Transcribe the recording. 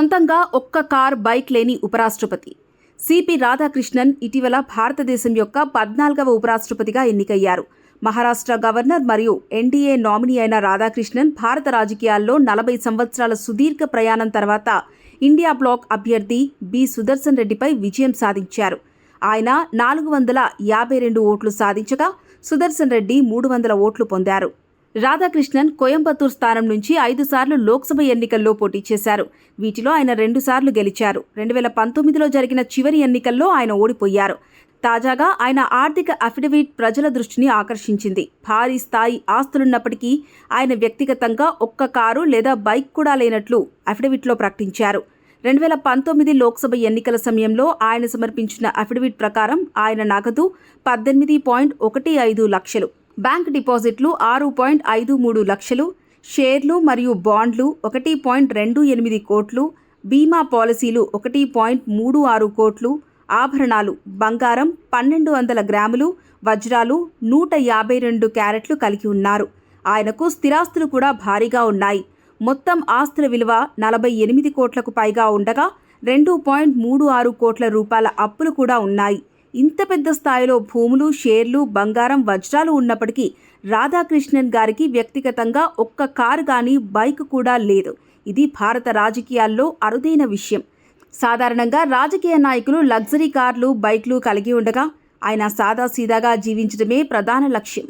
సొంతంగా ఒక్క car bike లేని ఉపరాష్ట్రపతి. సిపి రాధాకృష్ణన్ ఇటీవల భారతదేశం యొక్క పద్నాలుగవ ఉపరాష్ట్రపతిగా ఎన్నికయ్యారు. మహారాష్ట్ర గవర్నర్ మరియు ఎన్డీఏ నామినీ అయిన రాధాకృష్ణన్ భారత రాజకీయాల్లో నలభై సంవత్సరాల సుదీర్ఘ ప్రయాణం తర్వాత ఇండియా బ్లాక్ అభ్యర్థి బి. సుదర్శన్ రెడ్డిపై విజయం సాధించారు. ఆయన నాలుగు వందల యాభై రెండు ఓట్లు సాధించగా సుదర్శన్ రెడ్డి మూడు వందల ఓట్లు పొందారు. రాధాకృష్ణన్ కోయంబత్తూర్ స్థానం నుంచి ఐదు సార్లు లోక్సభ ఎన్నికల్లో పోటీ చేశారు. వీటిలో ఆయన రెండు సార్లు గెలిచారు. రెండు వేల పంతొమ్మిదిలో జరిగిన చివరి ఎన్నికల్లో ఆయన ఓడిపోయారు. తాజాగా ఆయన ఆర్థిక అఫిడవిట్ ప్రజల దృష్టిని ఆకర్షించింది. భారీ స్థాయి ఆస్తులున్నప్పటికీ ఆయన వ్యక్తిగతంగా ఒక్క కారు లేదా బైక్ కూడా లేనట్లు అఫిడవిట్లో ప్రకటించారు. రెండు వేల పంతొమ్మిది లోక్సభ ఎన్నికల సమయంలో ఆయన సమర్పించిన అఫిడవిట్ ప్రకారం ఆయన నగదు పద్దెనిమిది పాయింట్ ఒకటి ఐదు లక్షలు. బ్యాంక్ డిపాజిట్లు ఆరు పాయింట్ ఐదు మూడు లక్షలు షేర్లు మరియు బాండ్లు ఒకటి పాయింట్ రెండు ఎనిమిది కోట్లు బీమా పాలసీలు ఒకటి పాయింట్ మూడు ఆరు కోట్లు ఆభరణాలు బంగారం పన్నెండు వందల గ్రాములు వజ్రాలు నూట యాభై రెండు క్యారెట్లు కలిగి ఉన్నారు. ఆయనకు స్థిరాస్తులు కూడా భారీగా ఉన్నాయి. మొత్తం ఆస్తుల విలువ నలభై ఎనిమిది కోట్లకు పైగా ఉండగా రెండు పాయింట్ మూడు ఆరు కోట్ల రూపాయల అప్పులు కూడా ఉన్నాయి. ఇంత పెద్ద స్థాయిలో భూములు షేర్లు బంగారం వజ్రాలు ఉన్నప్పటికీ రాధాకృష్ణన్ గారికి వ్యక్తిగతంగా ఒక్క కారు కానీ బైక్ కూడా లేదు. ఇది భారత రాజకీయాల్లో అరుదైన విషయం. సాధారణంగా రాజకీయ నాయకులు లగ్జరీ కార్లు బైక్లు కలిగి ఉండగా ఆయన సాదాసీదాగా జీవించడమే ప్రధాన లక్ష్యం.